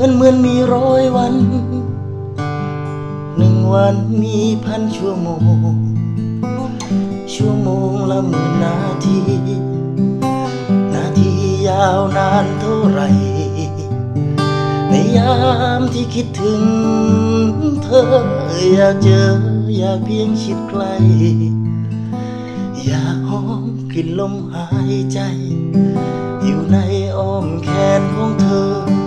อนเหมือนมีร้อยวัน หนึ่งวันมีพันชั่วโมง ชั่วโมงละหมื่นนาที นาทียาวนานเท่าไหรในยามที่คิดถึงเธอ อยากเจออยากเพียงชิดใกล้อยากหอมกลิ่นลมหายใจ อยู่ในอ้อมแขนของเธอ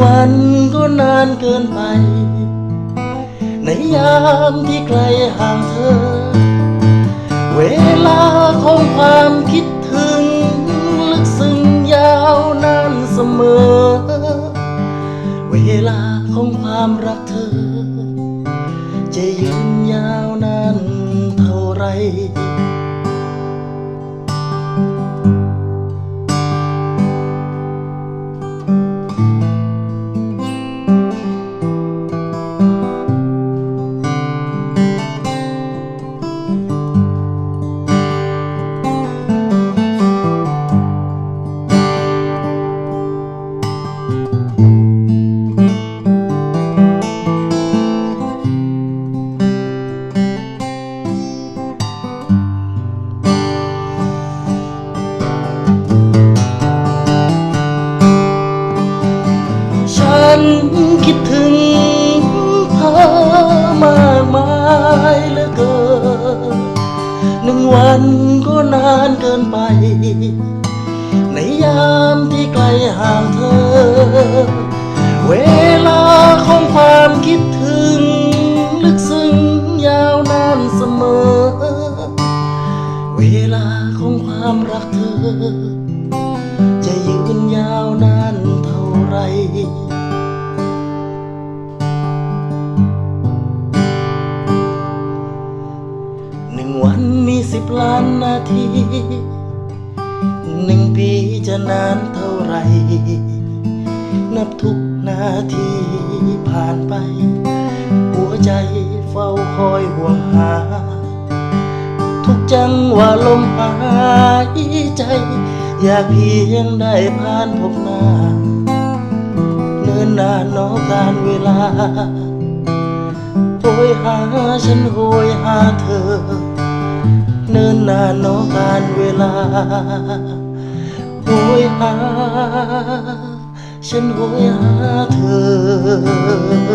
วันก็นานเกินไป ในยามที่ไกลห่างเธอ เวลาของความคิดถึง ลึกซึ้งยาวนานเสมอ เวลาของความรักเธอ จะยืนยาวนานเท่าไรินไป ในยามที่ไกลห่างเธอ เวลาของความคิดถึง ลึกซึ้งยาวนานเสมอ เวลาของความรักเธอ จะยืนยาวนานเท่าไรานนาที หนึ่งปีจะนานเท่าไร นับทุกนาทีผ่านไป หัวใจเฝ้าคอยห่วงหา ทุกจังหวะลมหายใจ อยากเพียงได้ผ่านพบหน้าเนิ่นนานนอการเวลาโหยหาฉันโหยหาเธอ นานนานนอการเวลาโหยหา ฉันโหยหาเธ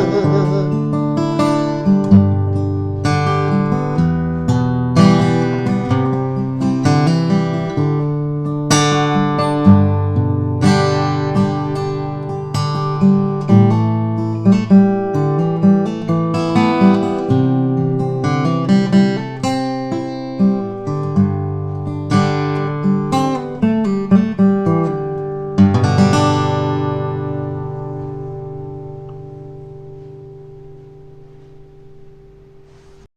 อ